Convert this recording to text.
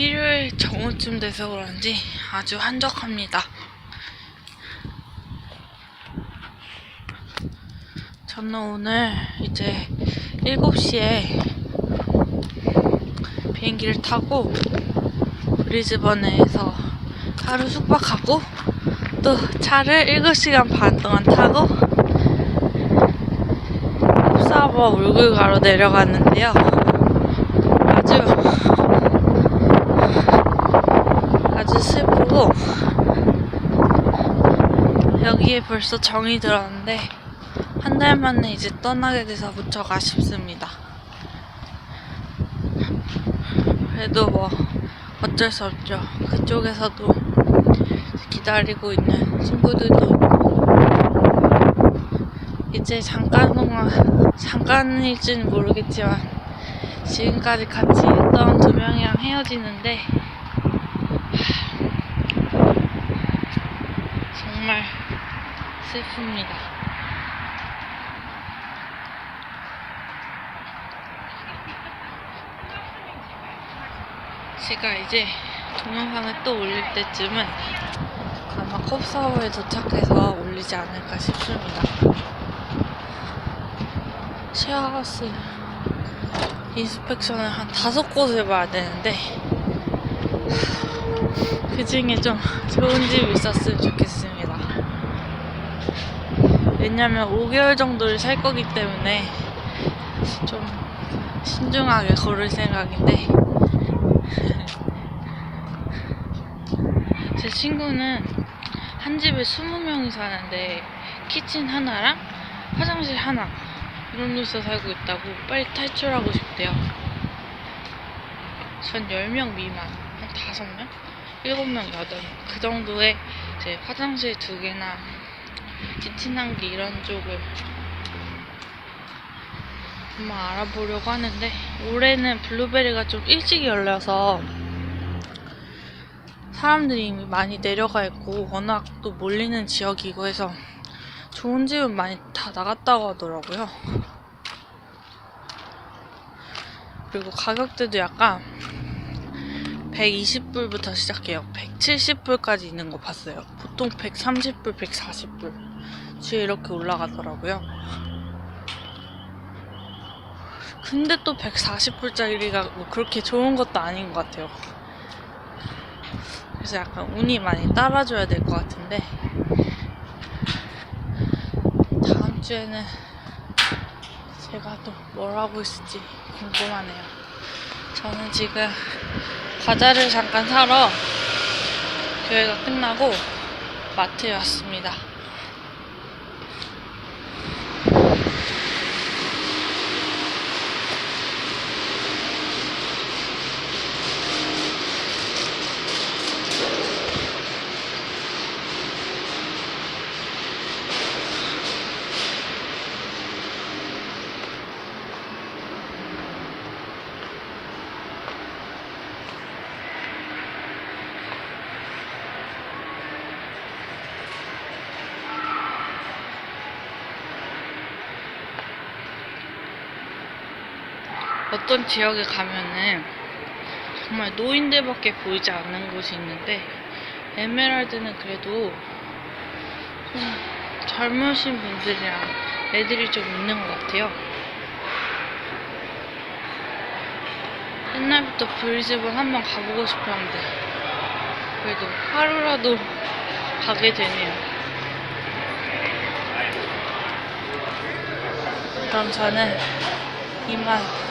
일요일 정오쯤 돼서 그런지 아주 한적합니다. 저는 오늘 이제 7시에 비행기를 타고 브리즈번에서 하루 숙박하고 또 차를 7시간 반 동안 타고 홉사버 울굴가로 내려갔는데요. 아주 슬프고 여기에 벌써 정이 들었는데 한 달 만에 이제 떠나게 돼서 무척 아쉽습니다. 그래도 뭐 어쩔 수 없죠. 그쪽에서도 기다리고 있는 친구들도 있고 이제 잠깐 동안 잠깐일지는 모르겠지만 지금까지 같이 있던 두 명이랑 헤어지는데 하, 정말 슬픕니다. 제가 이제 동영상을 또 올릴 때쯤은 아마 컵사워에 도착해서 올리지 않을까 싶습니다. 쉐어하우스 인스펙션을 한 다섯 곳을 봐야 되는데 그 중에 좀 좋은 집이 있었으면 좋겠습니다. 왜냐면 5개월 정도를 살 거기 때문에 좀 신중하게 고를 생각인데 제 친구는 한 집에 20명이 사는데 키친 하나랑 화장실 하나 이런 데서 살고 있다고 빨리 탈출하고 싶대요. 전 10명 미만, 한 5명? 7명, 8명. 그 정도의 이제 화장실 두 개나 개 이런 쪽을 한번 알아보려고 하는데 올해는 블루베리가 좀 일찍 열려서 사람들이 이미 많이 내려가 있고 워낙 또 몰리는 지역이고 해서 좋은 집은 많이 다 나갔다고 하더라고요. 그리고 가격대도 약간 120불부터 시작해요. 170불까지 있는 거 봤어요. 보통 130불, 140불. 뒤에 이렇게 올라가더라고요. 근데 또 140불짜리가 뭐 그렇게 좋은 것도 아닌 것 같아요. 그래서 약간 운이 많이 따라줘야 될 것 같은데 다음 주에는 제가 또 뭘 하고 있을지 궁금하네요. 저는 지금 과자를 잠깐 사러 교회가 끝나고 마트에 왔습니다. 어떤 지역에 가면은 정말 노인들밖에 보이지 않는 곳이 있는데 에메랄드는 그래도 좀 젊으신 분들이랑 애들이 좀 있는 것 같아요. 옛날부터 브리즈번 한번 가보고 싶었는데 그래도 하루라도 가게 되네요. 그럼 저는 이만